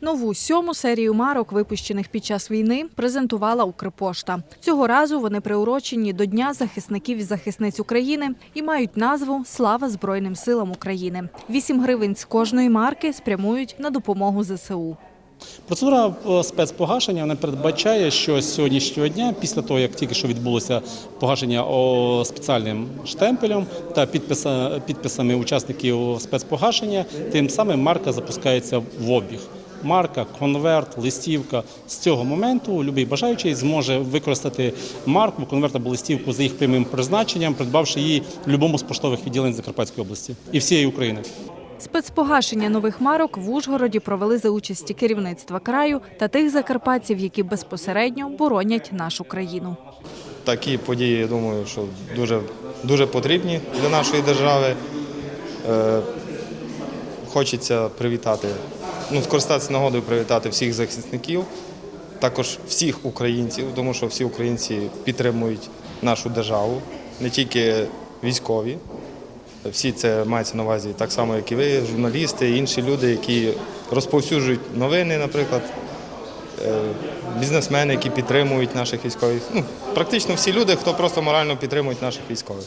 Нову сьому серію марок, випущених під час війни, презентувала Укрпошта. Цього разу вони приурочені до Дня захисників і захисниць України і мають назву Слава Збройним силам України. 8 гривень з кожної марки спрямують на допомогу ЗСУ. Процедура е, спецпогашення не передбачає, що з сьогоднішнього дня, після того як тільки що відбулося погашення спеціальним штемпелем та підписами учасників спецпогашення, тим самим марка запускається в обіг. Марка, конверт, листівка з цього моменту будь-який бажаючий зможе використати марку, конверт або листівку за їх прямим призначенням, придбавши її в будь-якому з поштових відділень Закарпатської області і всієї України. Спецпогашення нових марок в Ужгороді провели за участі керівництва краю та тих закарпатців, які безпосередньо боронять нашу країну. Такі події, я думаю, що дуже, дуже потрібні для нашої держави. Е, хочеться привітати, ну, скористатися нагодою привітати всіх захисників, також всіх українців, тому що всі українці підтримують нашу державу, не тільки військові. Всі це мається на увазі так само, як і ви, журналісти, інші люди, які розповсюджують новини, наприклад, е, бізнесмени, які підтримують наших військових. Ну, практично всі люди, хто просто морально підтримують наших військових.